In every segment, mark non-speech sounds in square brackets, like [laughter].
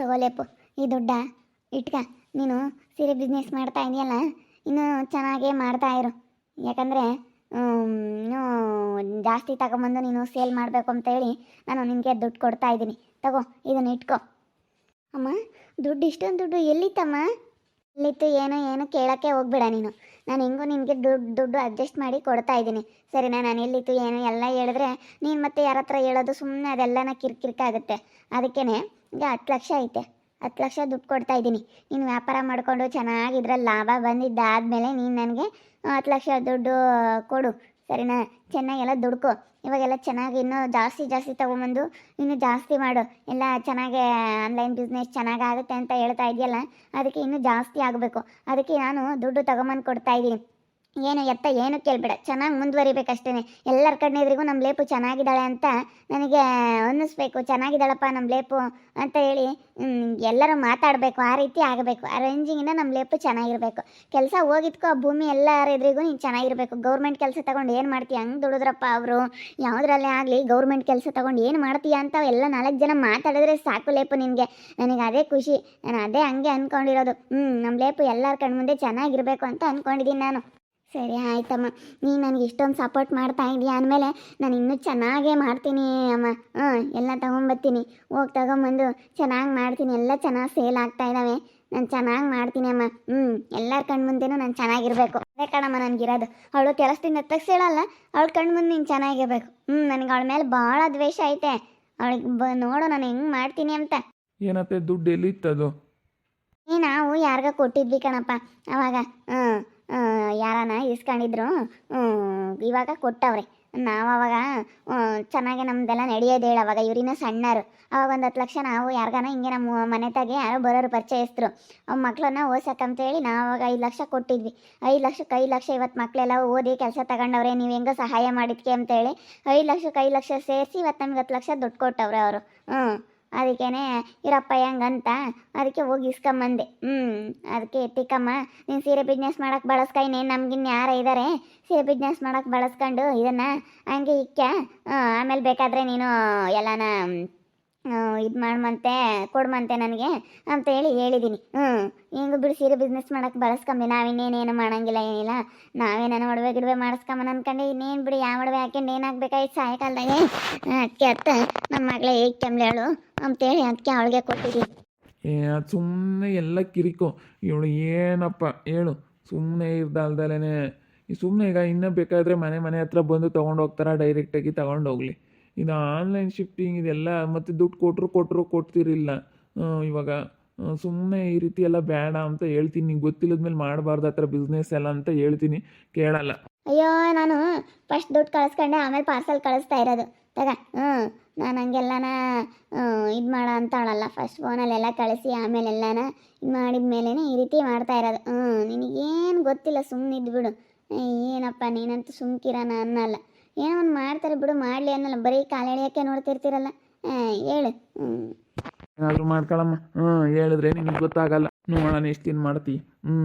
ತಗೋಲೇಪು ಈ ದುಡ್ಡ ಇಟ್ಕ. ನೀನು ಸೀರೆ ಬಿಸ್ನೆಸ್ ಮಾಡ್ತಾ ಇದೆಯಲ್ಲ, ಇನ್ನೂ ಚೆನ್ನಾಗೇ ಮಾಡ್ತಾ ಇರು. ಯಾಕಂದರೆ ಇನ್ನೂ ಜಾಸ್ತಿ ತಗೊಂಬಂದು ನೀನು ಸೇಲ್ ಮಾಡಬೇಕು ಅಂತೇಳಿ ನಾನು ನಿನಗೆ ದುಡ್ಡು ಕೊಡ್ತಾ ಇದ್ದೀನಿ ತಗೋ, ಇದನ್ನು ಇಟ್ಕೋ. ಅಮ್ಮ, ದುಡ್ಡು ಇಷ್ಟೊಂದು ದುಡ್ಡು ಎಲ್ಲಿತ್ತಮ್ಮ? ಎಲ್ಲಿತ್ತು, ಏನೋ ಏನೋ ಕೇಳೋಕ್ಕೆ ಹೋಗ್ಬೇಡ ನೀನು. ನಾನು ಹೆಂಗೋ ನಿನಗೆ ದುಡ್ಡು ದುಡ್ಡು ಅಡ್ಜಸ್ಟ್ ಮಾಡಿ ಕೊಡ್ತಾ ಇದ್ದೀನಿ ಸರಿನಾ, ನಾನು ಎಲ್ಲಿತ್ತು, ಏನು, ಎಲ್ಲ ಹೇಳಿದ್ರೆ ನೀನು ಮತ್ತೆ ಯಾರ ಹತ್ರ ಹೇಳೋದು ಸುಮ್ಮನೆ ಅದೆಲ್ಲನ ಕಿರಿಕಿರಿಕಾಗುತ್ತೆ. ಅದಕ್ಕೇ ಈಗ ಹತ್ತು ಲಕ್ಷ ಐತೆ. ಹತ್ತು ಲಕ್ಷ ದುಡ್ಡು ಕೊಡ್ತಾ ಇದ್ದೀನಿ. ನೀನು ವ್ಯಾಪಾರ ಮಾಡಿಕೊಂಡು ಚೆನ್ನಾಗಿ ಇದ್ರಲ್ಲಿ ಲಾಭ ಬಂದಿದ್ದಾದಮೇಲೆ ನೀನು ನನಗೆ ಹತ್ತು ಲಕ್ಷ ದುಡ್ಡು ಕೊಡು. ಸರಿನಾ? ಚೆನ್ನಾಗೆಲ್ಲ ದುಡ್ಕೊ. ಇವಾಗೆಲ್ಲ ಚೆನ್ನಾಗಿ ಇನ್ನೂ ಜಾಸ್ತಿ ಜಾಸ್ತಿ ತೊಗೊಂಬಂದು ಇನ್ನೂ ಜಾಸ್ತಿ ಮಾಡು. ಎಲ್ಲ ಚೆನ್ನಾಗೆ ಆನ್ಲೈನ್ ಬಿಸ್ನೆಸ್ ಚೆನ್ನಾಗಾಗುತ್ತೆ ಅಂತ ಹೇಳ್ತಾ ಇದೆಯಲ್ಲ, ಅದಕ್ಕೆ ಇನ್ನೂ ಜಾಸ್ತಿ ಆಗಬೇಕು. ಅದಕ್ಕೆ ನಾನು ದುಡ್ಡು ತೊಗೊಂಬಂದು ಕೊಡ್ತಾ ಇದ್ದೀನಿ. ಏನು ಎತ್ತ ಏನು ಕೇಳಬೇಡ. ಚೆನ್ನಾಗಿ ಮುಂದುವರಿಬೇಕಷ್ಟೇ ಎಲ್ಲರ ಕಣ್ಣಿದ್ರಿಗೂ ನಮ್ಮ ಲೇಪು ಚೆನ್ನಾಗಿದ್ದಾಳೆ ಅಂತ ನನಗೆ ಅನ್ನಿಸ್ಬೇಕು. ಚೆನ್ನಾಗಿದ್ದಾಳಪ್ಪ ನಮ್ಮ ಲೇಪು ಅಂತ ಹೇಳಿ ಎಲ್ಲರೂ ಮಾತಾಡಬೇಕು. ಆ ರೀತಿ ಆಗಬೇಕು. ಆ ರೇಂಜಿಂಗಿಂದ ನಮ್ಮ ಲೇಪು ಚೆನ್ನಾಗಿರಬೇಕು. ಕೆಲಸ ಹೋಗಿದ್ಕೋ ಆ ಭೂಮಿ ಎಲ್ಲರ ಎದುರಿಗೂ ನೀನು ಚೆನ್ನಾಗಿರಬೇಕು. ಗೌರ್ಮೆಂಟ್ ಕೆಲಸ ತಗೊಂಡು ಏನು ಮಾಡ್ತೀಯ? ಹಂಗೆ ದುಡಿದ್ರಪ್ಪ ಅವರು. ಯಾವುದ್ರಲ್ಲೇ ಆಗಲಿ ಗೌರ್ಮೆಂಟ್ ಕೆಲಸ ತಗೊಂಡು ಏನು ಮಾಡ್ತೀಯ ಅಂತ ಎಲ್ಲ ನಾಲ್ಕು ಜನ ಮಾತಾಡಿದ್ರೆ ಸಾಕು ಲೇಪು ನಿನಗೆ. ನನಗೆ ಅದೇ ಖುಷಿ. ನಾನು ಅದೇ ಹಂಗೆ ಅಂದ್ಕೊಂಡಿರೋದು ಹ್ಞೂ ನಮ್ಮ ಲೇಪು ಎಲ್ಲರ ಕಣ್ಮುಂದೆ ಚೆನ್ನಾಗಿರಬೇಕು ಅಂತ ಅಂದ್ಕೊಂಡಿದ್ದೀನಿ ನಾನು. ಸರಿ ಆಯ್ತಮ್ಮ. ನೀ ನನಗೆ ಇಷ್ಟೊಂದು ಸಪೋರ್ಟ್ ಮಾಡ್ತಾ ಇದೀಯ ಅಂದಮೇಲೆ ನಾನು ಇನ್ನೂ ಚೆನ್ನಾಗೇ ಮಾಡ್ತೀನಿ ಅಮ್ಮ. ಹ್ಞೂ ಎಲ್ಲ ತೊಗೊಂಬರ್ತೀನಿ ಹೋಗಿ ತಗೊಂಬಂದು ಚೆನ್ನಾಗಿ ಮಾಡ್ತೀನಿ. ಎಲ್ಲ ಚೆನ್ನಾಗಿ ಸೇಲ್ ಆಗ್ತಾ ಇದ್ದಾವೆ ನಾನು ಚೆನ್ನಾಗಿ ಮಾಡ್ತೀನಿ ಅಮ್ಮ. ಹ್ಞೂ ಎಲ್ಲರ ಕಣ್ಮುಂದೆನೂ ನಾನು ಚೆನ್ನಾಗಿರಬೇಕು. ಅದೇ ಕಣಮ್ಮ ನನಗಿರೋದು. ಅವಳು ಕೆಲಸದಿಂದ ತಗ್ಸಿಳಲ್ಲ ಅವಳ ಕಣ್ಮುಂದೆ ನೀನು ಚೆನ್ನಾಗಿರ್ಬೇಕು. ಹ್ಞೂ ನನಗೆ ಅವಳ ಮೇಲೆ ಭಾಳ ದ್ವೇಷ ಐತೆ. ಅವಳಿಗೆ ಬ ನೋಡು ನಾನು ಹೆಂಗೆ ಮಾಡ್ತೀನಿ ಅಂತ. ಏನತ್ತೆ ದುಡ್ಡು ಎಲ್ಲಿತ್ತದು? ಏ ನಾವು ಯಾರಿಗ ಕೊಟ್ಟಿದ್ವಿ ಕಣಪ್ಪ. ಅವಾಗ ಹ್ಞೂ ಯಾರನ ಇಸ್ಕೊಂಡಿದ್ರು ಇವಾಗ ಕೊಟ್ಟವ್ರೆ. ನಾವು ಅವಾಗ ಚೆನ್ನಾಗೆ ನಮ್ದೆಲ್ಲ ನಡೆಯೋದು ಹೇಳ ಅವಾಗ ಇವ್ರಿನ ಸಣ್ಣರು. ಅವಾಗ ಒಂದು ಹತ್ತು ಲಕ್ಷ ನಾವು ಯಾರಿಗಾನ ಹಿಂಗೆ ನಮ್ಮ ಮನೆ ತಾಗೆ ಯಾರೋ ಬರೋರು ಪರಿಚಯಸ್ತರು ಅವ್ರ ಮಕ್ಕಳನ್ನ ಓದ್ಸಕ್ಕಂತೇಳಿ ನಾವು ಅವಾಗ ಐದು ಲಕ್ಷ ಕೊಟ್ಟಿದ್ವಿ. ಐದು ಲಕ್ಷಕ್ಕೆ ಐದು ಲಕ್ಷ ಇವತ್ತು ಮಕ್ಕಳೆಲ್ಲ ಓದಿ ಕೆಲಸ ತಗೊಂಡವ್ರೆ, ನೀವು ಹೆಂಗೋ ಸಹಾಯ ಮಾಡಿದ್ಕೆ ಅಂತೇಳಿ ಐದು ಲಕ್ಷಕ್ಕೆ ಐದು ಲಕ್ಷ ಸೇರಿಸಿ ಇವತ್ತು ನಮ್ಗೆ ಹತ್ತು ಲಕ್ಷ ದುಡ್ಡು ಕೊಟ್ಟವ್ರೆ ಅವರು. ಹ್ಞೂ ಅದಕ್ಕೇನೆ, ಇರಪ್ಪ, ಹೆಂಗಂತ? ಅದಕ್ಕೆ ಹೋಗಿ ಇಸ್ಕೊಂಬಂದೆ. ಹ್ಞೂ ಅದಕ್ಕೆ ತಿಕ್ಕಮ್ಮ, ನೀನು ಸೀರೆ ಬಿಸ್ನೆಸ್ ಮಾಡೋಕೆ ಬಳಸ್ಕ, ಇನ್ನೇನು ನಮ್ಗಿನ್ನು ಯಾರ ಇದ್ದಾರೆ ಸೀರೆ ಬಿಸ್ನೆಸ್ ಮಾಡೋಕೆ ಬಳಸ್ಕೊಂಡು ಇದನ್ನು ಹಂಗೆ ಇಕ್ಕ ಆಮೇಲೆ ಬೇಕಾದರೆ ನೀನು ಎಲ್ಲನ ಇದು ಮಾಡ್ಮಂತೆ, ಕೊಡ್ಮಂತೆ ನನಗೆ ಅಂತ ಹೇಳಿ ಹೇಳಿದ್ದೀನಿ ಹ್ಞೂ ಹಿಂಗೆ ಬಿಡು ಸೀರೆ ಬಿಸ್ನೆಸ್ ಮಾಡೋಕೆ ಬಳಸ್ಕೊಂಬಿ. ನಾವಿನ್ನೇನೇನು ಮಾಡಂಗಿಲ್ಲ, ಏನಿಲ್ಲ. ನಾವೇನೇನು ಒಡವೆ ಗಿಡವೆ ಮಾಡಿಸ್ಕೊಂಬನ ಅನ್ಕೊಂಡು ಇನ್ನೇನು ಬಿಡಿ, ಯಾವ ಒಡವೆ ಹಾಕ್ಯಂಡು ಏನಾಗಬೇಕಾಯ್ತು ಸಾಯಂಕಾಲದಾಗೆ? ಅದಕ್ಕೆ ಅತ್ತ ನಮ್ಮ ಮಗಳೇ ಹೇಳು ಅಂತೇಳಿ ಅದಕ್ಕೆ ಅವಳಿಗೆ ಕೊಟ್ಟಿದ್ದೀನಿ ಏ ಸುಮ್ಮನೆ ಎಲ್ಲ ಕಿರಿಕೋ. ಇವಳು ಏನಪ್ಪ ಹೇಳು? ಸುಮ್ಮನೆ ಇರ್ದಲ್ದಲೇ ಸುಮ್ಮನೆ ಈಗ ಇನ್ನೂ ಬೇಕಾದರೆ ಮನೆ ಮನೆ ಹತ್ರ ಬಂದು ತೊಗೊಂಡು ಹೋಗ್ತಾರ ಡೈರೆಕ್ಟಾಗಿ ತಗೊಂಡು ಹೋಗ್ಲಿ. ಇದು ಆನ್ಲೈನ್ ಶಿಫ್ಟಿಂಗ್ ಇದೆಲ್ಲ ಮತ್ತು ದುಡ್ಡು ಕೊಟ್ಟರು ಕೊಟ್ಟರು ಕೊಡ್ತಿರಿಲ್ಲ ಇವಾಗ ಸುಮ್ಮನೆ ಈ ರೀತಿ ಎಲ್ಲ ಬೇಡ ಅಂತ ಹೇಳ್ತೀನಿ. ನಿಂಗೆ ಗೊತ್ತಿಲ್ಲದ ಮೇಲೆ ಮಾಡಬಾರ್ದು ಆ ಥರ ಬಿಸ್ನೆಸ್ ಎಲ್ಲ ಅಂತ ಹೇಳ್ತೀನಿ. ಕೇಳಲ್ಲ. ಅಯ್ಯೋ, ನಾನು ಫಸ್ಟ್ ದುಡ್ಡು ಕಳಿಸ್ಕೊಂಡೆ, ಆಮೇಲೆ ಪಾರ್ಸಲ್ ಕಳಿಸ್ತಾ ಇರೋದು. ತಗ ಹ್ಞೂ ನಾನು ಹಂಗೆಲ್ಲನ ಇದು ಮಾಡ ಅಂತ ಅಳಲ್ಲ ಫಸ್ಟ್ ಫೋನಲ್ಲೆಲ್ಲ ಕಳಿಸಿ, ಆಮೇಲೆ ಎಲ್ಲನ ಇದು ಮಾಡಿದ ಮೇಲೆ ಈ ರೀತಿ ಮಾಡ್ತಾ ಇರೋದು. ಹ್ಞೂ ನಿನಗೇನು ಗೊತ್ತಿಲ್ಲ ಸುಮ್ಮನೆ ಇದ್ಬಿಡು. ಏನಪ್ಪ, ನೀನಂತೂ ಸುಮ್ಕಿರಾನ ಅನ್ನಲ್ಲ. ಏನೋ ಒಂದು ಮಾಡ್ತಾರೆ ಬಿಡು, ಮಾಡಲಿ ಅನ್ನಲ್ಲ. ಬರೀ ಕಾಲು ಎಳೆಯೋಕ್ಕೆ ನೋಡ್ತಿರ್ತೀರಲ್ಲ. ಹೇಳು. ಏನಾದರೂ ಮಾಡ್ಕೊಳಮ್ಮ. ಹ್ಞೂ ಹೇಳಿದ್ರೆ ನಿನಗೆ ಗೊತ್ತಾಗಲ್ಲ. ನೋಡೋಣ ಎಷ್ಟು ದಿನ ಮಾಡ್ತಿ? ಹ್ಞೂ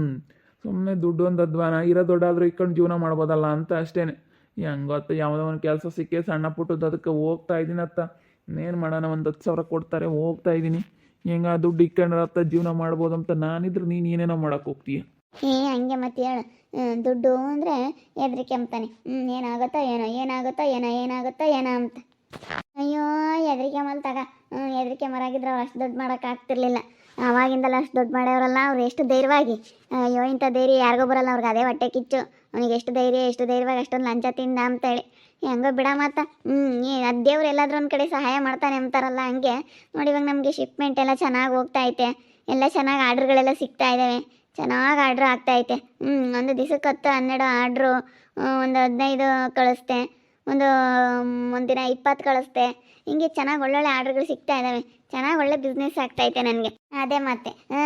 ಸುಮ್ಮನೆ ದುಡ್ಡು ಒಂದು ಅಧ್ವಾನ, ಇರೋ ದೊಡ್ಡಾದರೂ ಇಟ್ಕೊಂಡು ಜೀವನ ಮಾಡ್ಬೋದಲ್ಲ ಅಂತ ಅಷ್ಟೇ ಹೆಂಗೊತ್ತ, ಯಾವುದೋ ಒಂದು ಕೆಲಸ ಸಿಕ್ಕಿ ಸಣ್ಣ ಪುಟ್ಟದ್ದು ಅದಕ್ಕೆ ಹೋಗ್ತಾ ಇದ್ದೀನತ್ತ ಇನ್ನೇನು ಮಾಡೋಣ, ಒಂದು ಹತ್ತು ಸಾವಿರ ಕೊಡ್ತಾರೆ, ಹೋಗ್ತಾ ಇದ್ದೀನಿ. ಹೆಂಗ ದುಡ್ಡು ಇಟ್ಕೊಂಡ್ರತ್ತ ಜೀವನ ಮಾಡ್ಬೋದು ಅಂತ ನಾನಿದ್ರೆ ನೀನು ಏನೇನೋ ಮಾಡಕ್ಕೆ ಹೋಗ್ತೀಯ? ಏ ಹಂಗೆ ಮತ್ತೆ ಹೇಳು. ದುಡ್ಡು ಅಂದರೆ ಹೆದ್ರಿಕೆ ಅಂತಾನೆ. ಹ್ಞೂ ಏನಾಗುತ್ತೋ ಏನೋ ಏನಾಗುತ್ತೋ ಏನೋ ಏನಾಗುತ್ತೋ ಏನೋ ಅಂತ. ಅಯ್ಯೋ ಎದ್ರಿ ಮಲ್ ತಗ. ಹ್ಞೂ ಎದ್ರಿ ಮರಾಗಿದ್ರೆ ಅವ್ರು ಅಷ್ಟು ದುಡ್ಡು ಮಾಡೋಕೆ ಆಗ್ತಿರ್ಲಿಲ್ಲ. ಅವಾಗಿಂದಲ್ಲ ಅಷ್ಟು ದುಡ್ಡು ಮಾಡೋರಲ್ಲ ಅವ್ರು ಎಷ್ಟು ಧೈರ್ಯವಾಗಿ. ಅಯ್ಯೋ, ಇಂಥ ಧೈರ್ಯ ಯಾರಿಗೂ ಬರಲ್ಲ, ಅವ್ರಿಗೆ ಅದೇ ಹೊಟ್ಟೆ ಕಿಚ್ಚು. ಅವ್ನಿಗೆ ಎಷ್ಟು ಧೈರ್ಯ, ಎಷ್ಟು ಧೈರ್ಯವಾಗಿ ಅಷ್ಟೊಂದು ಲಂಚ ತಿಂದ ಅಂತೇಳಿ ಹೆಂಗೋ ಬಿಡ ಮಾತ. ಹ್ಞೂ ಏ ದೇವ್ರು ಎಲ್ಲಾದ್ರೂ ಒಂದು ಕಡೆ ಸಹಾಯ ಮಾಡ್ತಾನೆ ಅಂತಾರಲ್ಲ ಹಂಗೆ. ನೋಡಿ ಇವಾಗ ನಮಗೆ ಶಿಪ್ಮೆಂಟ್ ಎಲ್ಲ ಚೆನ್ನಾಗಿ ಹೋಗ್ತಾ ಐತೆ. ಎಲ್ಲ ಚೆನ್ನಾಗಿ ಆರ್ಡ್ರ್ಗಳೆಲ್ಲ ಸಿಗ್ತಾ ಇದ್ದಾವೆ ಚೆನ್ನಾಗಿ ಆರ್ಡ್ರ್ ಆಗ್ತಾ ಐತೆ ಹ್ಞೂ ಒಂದು ದಿವಸಕ್ಕೆ ಹತ್ತು, ಹನ್ನೆರಡು ಆರ್ಡ್ರು ಒಂದು ಹದಿನೈದು ಕಳಿಸ್ತೆ ಒಂದು ಒಂದಿನ ಇಪ್ಪತ್ತು ಕಳಿಸ್ತೆ ಹಿಂಗೆ ಚೆನ್ನಾಗಿ ಒಳ್ಳೊಳ್ಳೆ ಆರ್ಡ್ರ್ಗಳು ಸಿಗ್ತಾ ಇದ್ದಾವೆ ಚೆನ್ನಾಗಿ ಒಳ್ಳೆ ಬಿಸ್ನೆಸ್ ಆಗ್ತೈತೆ ನನಗೆ. ಅದೇ ಮತ್ತೆ ಹ್ಞೂ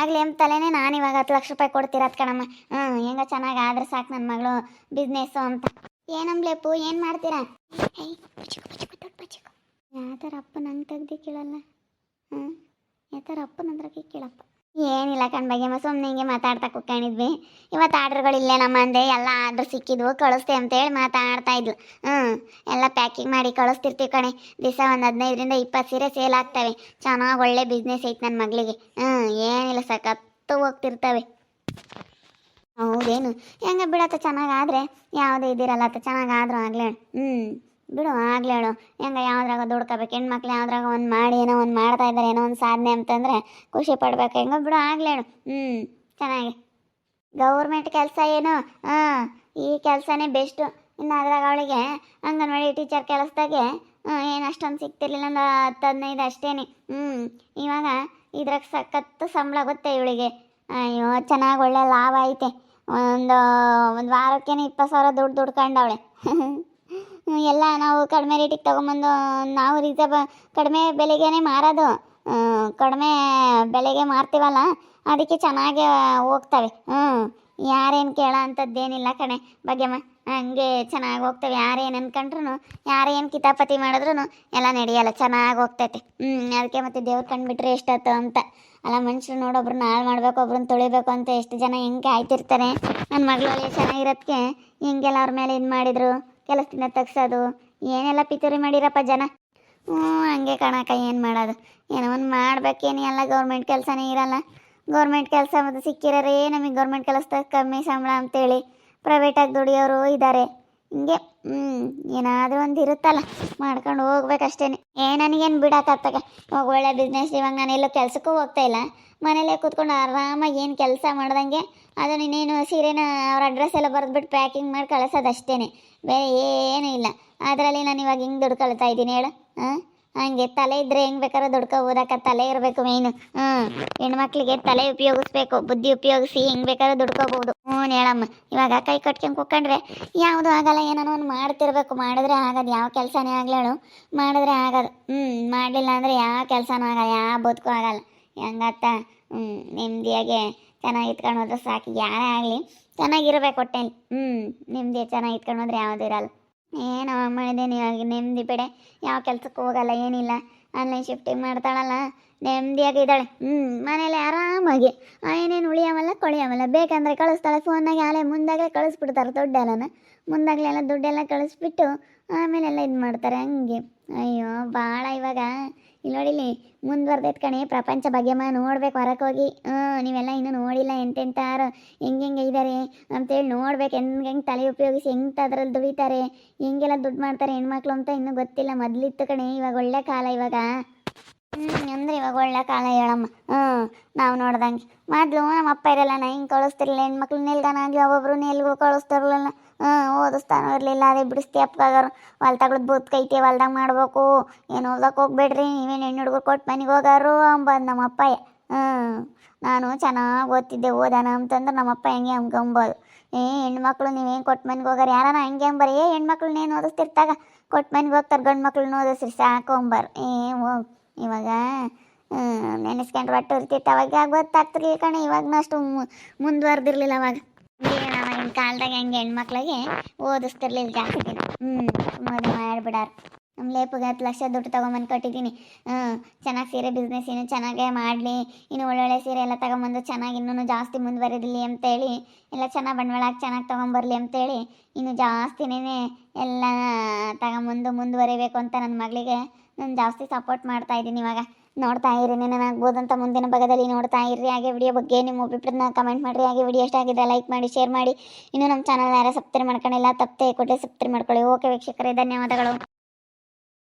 ಆಗಲಿ ತಲೆನೇ ನಾನು ಇವಾಗ ಹತ್ತು ಲಕ್ಷ ರೂಪಾಯಿ ಕೊಡ್ತಿರೋದು ಕಣಮ್ಮ. ಹ್ಞೂ ಹೆಂಗ ಚೆನ್ನಾಗಿ ಆದ್ರೆ ಸಾಕು ನನ್ನ ಮಗಳು ಬಿಸ್ನೆಸ್ಸು ಅಂತ. ಏನಂಬ್ಲೆಪ್ಪು ಏನು ಮಾಡ್ತೀರಾ? ಯಾವ ಥರ ಅಪ್ಪ ನಂಗೆ ತೆಗ್ದು ಕೇಳಲ್ಲ? ಹ್ಞೂ ಯಾವ್ದಾರ ಅಪ್ಪನ ಹತ್ರಕ್ಕೆ ಕೇಳಪ್ಪ. ಏನಿಲ್ಲ ಕಣ್ ಬಗ್ಗೆ ಸುಮ್ಮನೆ ಹಿಂಗೆ ಮಾತಾಡ್ತಾ ಕುತ್ಕೊಂಡಿದ್ವಿ. ಇವತ್ತು ಆರ್ಡ್ರ್ಗಳು ಇಲ್ಲೇ ನಮ್ಮ ಅಂದೆ, ಎಲ್ಲ ಆರ್ಡ್ರ್ ಸಿಕ್ಕಿದ್ವು ಕಳಿಸ್ತೆ ಅಂತೇಳಿ ಮಾತಾಡ್ತಾ ಇದ್ಲು. ಹ್ಞೂ ಎಲ್ಲ ಪ್ಯಾಕಿಂಗ್ ಮಾಡಿ ಕಳಿಸ್ತಿರ್ತೀವಿ ಕಣೆ. ದಿವಸ ಒಂದು ಹದಿನೈದರಿಂದ ಇಪ್ಪತ್ತು ಸೀರೆ ಸೇಲ್ ಆಗ್ತವೆ. ಚೆನ್ನಾಗಿ ಒಳ್ಳೆ ಬಿಸ್ನೆಸ್ ಐತೆ ನನ್ನ ಮಗಳಿಗೆ. ಹ್ಞೂ ಏನಿಲ್ಲ, ಸಖತ್ತು ಹೋಗ್ತಿರ್ತವೆ. ಹೌದೇನು? ಹೆಂಗ ಬಿಡತ್ತ, ಚೆನ್ನಾಗಾದರೆ? ಯಾವುದೇ ಇದಿರಲ್ಲ, ಅತ್ತ, ಚೆನ್ನಾಗಾದ್ರೂ ಆಗ್ಲೇ ಹ್ಞೂ ಬಿಡು ಆಗ್ಲೇಳು ಹೇಳು. ಹೆಂಗ ಯಾವ್ದ್ರಾಗ ದುಡ್ಕೋಬೇಕು ಹೆಣ್ಮಕ್ಳು ಯಾವ್ದ್ರಾಗ ಒಂದು ಮಾಡಿ, ಏನೋ ಒಂದು ಮಾಡ್ತಾ ಇದ್ದಾರೆ ಏನೋ ಒಂದು ಸಾಧನೆ ಅಂತಂದ್ರೆ ಖುಷಿ ಪಡ್ಬೇಕು. ಹೆಂಗೋ ಬಿಡು ಆಗ್ಲೇಳು ಹೇಳು. ಹ್ಞೂ ಚೆನ್ನಾಗಿ. ಗೌರ್ಮೆಂಟ್ ಕೆಲಸ ಏನು? ಹಾಂ, ಈ ಕೆಲಸನೇ ಬೆಸ್ಟು. ಇನ್ನು ಅದ್ರಾಗ ಅವಳಿಗೆ ಅಂಗನವಾಡಿ ಟೀಚರ್ ಕೆಲಸದಾಗೆ ಏನು ಅಷ್ಟೊಂದು ಸಿಗ್ತಿರ್ಲಿಲ್ಲ, ಒಂದು ಹತ್ತು, ಹದಿನೈದು ಅಷ್ಟೇನೆ. ಹ್ಞೂ ಇವಾಗ ಇದ್ರಾಗ ಸಖತ್ತು ಸಂಬಳ ಗೊತ್ತೆ ಇವಳಿಗೆ. ಅಯ್ಯೋ, ಚೆನ್ನಾಗಿ ಒಳ್ಳೆ ಲಾಭ ಐತೆ. ಒಂದು ಒಂದು ವಾರಕ್ಕೇನೆ ಇಪ್ಪತ್ತು ಸಾವಿರ ದುಡ್ಡು ದುಡ್ಕೊಂಡವಳೆ. [laughs] ಎಲ್ಲ ನಾವು ಕಡಿಮೆ ರೇಟಿಗೆ ತೊಗೊಂಬಂದು, ನಾವು ರೀಸಬ ಕಡಿಮೆ ಬೆಲೆಗೇನೆ ಮಾರೋದು. ಕಡಿಮೆ ಬೆಲೆಗೆ ಮಾರ್ತೀವಲ್ಲ, ಅದಕ್ಕೆ ಚೆನ್ನಾಗಿ ಹೋಗ್ತವೆ. ಹ್ಞೂ ಯಾರೇನು ಕೇಳೋ ಅಂಥದ್ದೇನಿಲ್ಲ ಕಣೆ. ಭಾಗ್ಯಮ್ಮ ಹಂಗೆ ಚೆನ್ನಾಗಿ ಹೋಗ್ತವೆ. ಯಾರೇನು ಅನ್ಕೊಂಡ್ರು ಯಾರೇನು ಕಿತಾಪತಿ ಮಾಡಿದ್ರು ಎಲ್ಲ ನಡೆಯಲ್ಲ, ಚೆನ್ನಾಗಿ ಹೋಗ್ತೈತೆ. ಹ್ಞೂ ಅದಕ್ಕೆ ಮತ್ತೆ ದೇವ್ರು ಕಂಡುಬಿಟ್ರೆ ಎಷ್ಟಾಯ್ತು ಅಂತ. ಅಲ್ಲ ಮನುಷ್ಯರು ನೋಡೊಬ್ರನ್ನ ಹಾಳು ಮಾಡಬೇಕು ಒಬ್ರನ್ನ ತೊಳಿಬೇಕು ಅಂತ ಎಷ್ಟು ಜನ ಹೆಂಗೆ ಕಾಯ್ತಿರ್ತಾರೆ. ನನ್ನ ಮಗಳು ಚೆನ್ನಾಗಿರೋದಕ್ಕೆ ಹಿಂಗೆಲ್ಲ ಅವ್ರ ಮೇಲೆ ಇದು ಮಾಡಿದ್ರು. ಕೆಲಸದಿಂದ ತಗ್ಸೋದು, ಏನೆಲ್ಲ ಪಿತೂರಿ ಮಾಡಿರಪ್ಪ ಜನ? ಹ್ಞೂ, ಹಂಗೆ ಕಣಕ್ಕ, ಏನು ಮಾಡೋದು? ಏನೋ ಒಂದು ಮಾಡ್ಬೇಕೇನು ಎಲ್ಲ ಗೌರ್ಮೆಂಟ್ ಕೆಲಸನೇ ಇರಲ್ಲ. ಗೌರ್ಮೆಂಟ್ ಕೆಲಸ ಮತ್ತು ಸಿಕ್ಕಿರೋರೇ ನಮಗೆ ಗೌರ್ಮೆಂಟ್ ಕೆಲಸದಾಗ ಕಮ್ಮಿ ಸಂಬಳ ಅಂತೇಳಿ ಪ್ರೈವೇಟಾಗಿ ದುಡಿಯೋರು ಇದ್ದಾರೆ ಹಿಂಗೆ ಹ್ಞೂ ಏನಾದರೂ ಒಂದು ಇರುತ್ತಲ್ಲ, ಮಾಡ್ಕೊಂಡು ಹೋಗ್ಬೇಕಷ್ಟೇ ಏ, ನನಗೇನು ಬಿಡಕ್ಕತ್ತಾಗ ಇವಾಗ ಒಳ್ಳೆ ಬಿಸ್ನೆಸ್ ಇವಾಗ ನಾನು ಎಲ್ಲೂ ಕೆಲಸಕ್ಕೂ ಹೋಗ್ತಾ ಇಲ್ಲ. ಮನೇಲೇ ಕೂತ್ಕೊಂಡು ಆರಾಮಾಗಿ ಏನು ಕೆಲಸ ಮಾಡ್ದಂಗೆ ಅದು ನೀನೇನು ಸೀರೆನ ಅವ್ರ ಅಡ್ರೆಸ್ ಎಲ್ಲ ಬರೆದ್ಬಿಟ್ಟು ಪ್ಯಾಕಿಂಗ್ ಮಾಡಿ ಕಳಿಸೋದು ಅಷ್ಟೇ ಬೇರೆ ಏನೂ ಇಲ್ಲ. ಅದರಲ್ಲಿ ನಾನು ಇವಾಗ ಹಿಂಗೆ ದುಡ್ಕೊಳ್ತಾ ಇದ್ದೀನಿ ಹೇಳು? ಹಾಂ ಹಂಗೆ ತಲೆ ಇದ್ರೆ ಹೆಂಗೆ ಬೇಕಾದ್ರೂ ದುಡ್ಕೋಬೋದಕ್ಕ, ತಲೆ ಇರಬೇಕು ಮೇಯ್ನು. ಹ್ಞೂ ಹೆಣ್ಮಕ್ಳಿಗೆ ತಲೆ ಉಪಯೋಗಿಸ್ಬೇಕು, ಬುದ್ಧಿ ಉಪಯೋಗಿಸಿ ಹೆಂಗೆ ಬೇಕಾದ್ರೂ ದುಡ್ಕೋಬೋದು. ಹ್ಞೂ ಹೇಳಮ್ಮ. ಇವಾಗ ಕೈ ಕಟ್ಕೊಂಡು ಕುತ್ಕೊಂಡ್ರೆ ಯಾವುದೂ ಆಗಲ್ಲ ಏನೋ ಒಂದು ಮಾಡ್ತಿರ್ಬೇಕು. ಮಾಡಿದ್ರೆ ಆಗೋದು ಯಾವ ಕೆಲಸನೇ ಆಗ್ಲೇಳು ಮಾಡಿದ್ರೆ ಆಗೋದು. ಹ್ಞೂ ಮಾಡಲಿಲ್ಲ ಅಂದರೆ ಯಾವ ಕೆಲಸನೂ ಆಗಲ್ಲ, ಯಾವ ಬದುಕು ಆಗಲ್ಲ. ಹೆಂಗತ್ತ? ಹ್ಞೂ ನೆಮ್ಮದಿಯಾಗೆ ಚೆನ್ನಾಗಿ ಇತ್ಕೊಂಡು ಹೋದ್ರೆ ಸಾಕು. ಯಾರೇ ಆಗಲಿ ಚೆನ್ನಾಗಿರ್ಬೇಕು ಹೊಟ್ಟೆಲಿ. ಹ್ಞೂ ನೆಮ್ಮದಿ ಚೆನ್ನಾಗಿ ಇಟ್ಕೊಂಡು ಹೋದ್ರೆ ಯಾವುದೂ ಇರಲ್ಲ. ಏನು ಮಾಡಿದ್ದೇನೆ ಇವಾಗ ನೆಮ್ಮದಿ ಬೇಡ. ಯಾವ ಕೆಲ್ಸಕ್ಕೆ ಹೋಗಲ್ಲ, ಏನಿಲ್ಲ. ಆನ್ಲೈನ್ ಶಿಫ್ಟಿಂಗ್ ಮಾಡ್ತಾಳಲ್ಲ, ನೆಮ್ಮದಿಯಾಗಿ ಇದ್ದಾಳೆ. ಹ್ಞೂ ಮನೇಲಿ ಆರಾಮಾಗಿ. ಏನೇನು ಉಳಿಯಾವಲ್ಲ, ಕೊಳಿಯಾವಲ್ಲ. ಬೇಕಂದರೆ ಕಳಿಸ್ತಾಳೆ. ಫೋನಾಗೆ ಆಲೆ ಮುಂದಾಗಲೇ ಕಳಿಸ್ಬಿಡ್ತಾರೆ ದುಡ್ಡೆಲ್ಲನ. ಮುಂದಾಗಲೆಲ್ಲ ದುಡ್ಡೆಲ್ಲ ಕಳಿಸ್ಬಿಟ್ಟು ಆಮೇಲೆಲ್ಲ ಇದು ಮಾಡ್ತಾರೆ ಹಂಗೆ. ಅಯ್ಯೋ ಭಾಳ ಇವಾಗ ಇಲ್ಲಿ ನೋಡಿಲಿ ಮುಂದುವರ್ದೈತೆ ಕಣೆ, ಪ್ರಪಂಚ ಬಗೆಮ ನೋಡ್ಬೇಕು ಹೊರಕ್ಕೆ ಹೋಗಿ. ನೀವೆಲ್ಲ ಇನ್ನೂ ನೋಡಿಲ್ಲ ಎಂತೆಂತಾರು, ಹೆಂಗೆ ಹೆಂಗೆ ಇದ್ದಾರೆ ಅಂತೇಳಿ ನೋಡ್ಬೇಕು, ಹೆಂಗೆ ಹೆಂಗೆ ತಲೆ ಉಪಯೋಗಿಸಿ ಹೆಂಗೆ ಅದ್ರಲ್ಲಿ ದುಡಿತಾರೆ, ಹೆಂಗೆಲ್ಲ ದುಡ್ಡು ಮಾಡ್ತಾರೆ ಹೆಣ್ಮಕ್ಳು ಅಂತ ಇನ್ನೂ ಗೊತ್ತಿಲ್ಲ. ಮೊದಲಿತ್ತು ಕಣೆ, ಇವಾಗ ಒಳ್ಳೆ ಕಾಲ ಇವಾಗ. ಹ್ಞೂ ಅಂದ್ರೆ ಇವಾಗ ಒಳ್ಳೆ ಕಾಲ ಹೇಳಮ್ಮ. ಹ್ಞೂ ನಾವು ನೋಡ್ದಂಗೆ. ಮೊದಲು ನಮ್ಮ ಅಪ್ಪ ಇರಲ್ಲ, ನಾ ಹಿಂಗೆ ಕಳಿಸ್ತಿರ್ಲಿಲ್ಲ, ಹೆಣ್ಮಕ್ಳು ನಿಲ್ಗಾನಾಗ್ಲಿ ಒಬ್ಬೊಬ್ರು ನಿಲ್ಗೂ ಕಳಿಸ್ತಿರ್ಲಿಲ್ಲ. ಹ್ಞೂ ಓದಿಸ್ತಾನೂ ಇರಲಿಲ್ಲ, ಅದೇ ಬಿಡಿಸ್ತಿ ಅಪ್ಪಗಾರು. ಹೊಲ ತಗೊಳದ್ ಬೂತ್ಕೈತಿ ಹೊಲ್ದಾಗ ಮಾಡ್ಬೇಕು. ಏನು ಓದಕ್ಕೆ ಹೋಗ್ಬೇಡ್ರಿ, ನೀವೇನು ಹೆಣ್ಣು ಹುಡುಗರು ಕೊಟ್ಟು ಮನೆಗೆ ಹೋಗಾರು ಅಂಬಂದು ನಮ್ಮ ಅಪ್ಪಯ್ಯ. ಹ್ಞೂ ನಾನು ಚೆನ್ನಾಗಿ ಓದ್ತಿದ್ದೆ, ಓದಾನ ಅಂತಂದ್ರೆ ನಮ್ಮ ಅಪ್ಪ ಹೆಂಗೆ ಅಂಬ್ಬೋದು ಏ, ಹೆಣ್ಮಕ್ಳು ನೀವೇನು ಕೊಟ್ಟು ಮನೆಗೆ ಹೋಗಾರ? ಯಾರನ ಹಂಗೆ ಅಂಬಾರ? ಏ, ಹೆಣ್ಮಕ್ಳನ್ನೇನು ಓದಿಸ್ತಿರ್ತಾಗ? ಕೊಟ್ಟು ಮನೆಗೆ ಹೋಗ್ತಾರೆ ಗಂಡು ಮಕ್ಳನ್ನ ಓದಿಸ್ರಿ, ಸಾಕು ಅಂಬಾರು. ಏ ಹೋಗ್ ಇವಾಗ ನೆನೆಸ್ಕೊಂಡು ಒಟ್ಟು ಇರ್ತಿತ್ತು ಅವಾಗ ಗೊತ್ತಾಗ್ತಿರ್ಲಿಲ್ಲ ಕಣೆ, ಇವಾಗನೂ ಅಷ್ಟು ಮುಂದುವರೆದಿರ್ಲಿಲ್ಲ ಅವಾಗ. ಅವಾಗಿನ ಕಾಲದಾಗ ಹೆಂಗೆ ಹೆಣ್ಮಕ್ಳಿಗೆ ಓದಿಸ್ತಿರ್ಲಿಲ್ಲ ಜಾಸ್ತಿ. ಹ್ಞೂ ಮದುವೆ ಮಾಡಿಬಿಡಾರ. ನಮ್ಮ ಲೇಪಿಗೆ ಹತ್ತು ಲಕ್ಷ ದುಡ್ಡು ತೊಗೊಂಬಂದು ಕೊಟ್ಟಿದ್ದೀನಿ. ಹ್ಞೂ ಚೆನ್ನಾಗಿ ಸೀರೆ ಬಿಸ್ನೆಸ್ ಇನ್ನು ಚೆನ್ನಾಗೇ ಮಾಡಲಿ. ಇನ್ನು ಒಳ್ಳೊಳ್ಳೆ ಸೀರೆ ಎಲ್ಲ ತೊಗೊಂಬಂದು ಚೆನ್ನಾಗಿ ಇನ್ನೂ ಜಾಸ್ತಿ ಮುಂದುವರಿದಲಿ ಅಂತೇಳಿ, ಎಲ್ಲ ಚೆನ್ನಾಗಿ ಬಂಡವಾಳ ಹಾಕಿ ಚೆನ್ನಾಗಿ ತೊಗೊಂಬರ್ಲಿ ಅಂತೇಳಿ, ಇನ್ನು ಜಾಸ್ತಿನೇ ಎಲ್ಲ ತಗೊಂಬಂದು ಮುಂದುವರಿಬೇಕು ಅಂತ ನನ್ನ ಮಗಳಿಗೆ ನಾನು ಜಾಸ್ತಿ ಸಪೋರ್ಟ್ ಮಾಡ್ತಾ ಇದ್ದೀನಿ ಇವಾಗ. ನೋಡ್ತಾ ಇರಿ ಆಗ್ಬೋದಂತ ಮುಂದಿನ ಭಾಗದಲ್ಲಿ ನೋಡ್ತಾ ಇರ್ರಿ. ಹಾಗೆ ವಿಡಿಯೋ ಬಗ್ಗೆ ನಿಮ್ಮ ಅಭಿಪ್ರಾಯನ ಕಮೆಂಟ್ ಮಾಡಿರಿ. ಹಾಗೆ ವಿಡಿಯೋ ಎಷ್ಟಾಗಿದೆ ಲೈಕ್ ಮಾಡಿ ಶೇರ್ ಮಾಡಿ. ಇನ್ನು ನಮ್ಮ ಚಾನಲ್ ಯಾರು ಸಬ್ಸ್ಕ್ರೈಬ್ ಮಾಡ್ಕೊಂಡಿಲ್ಲ, ತಪ್ಪದೆ ಕೊಟ್ಟೆ ಸಬ್ಸ್ಕ್ರೈಬ್ ಮಾಡ್ಕೊಳ್ಳಿ. ಓಕೆ ವೀಕ್ಷಕರೇ, ಧನ್ಯವಾದಗಳು.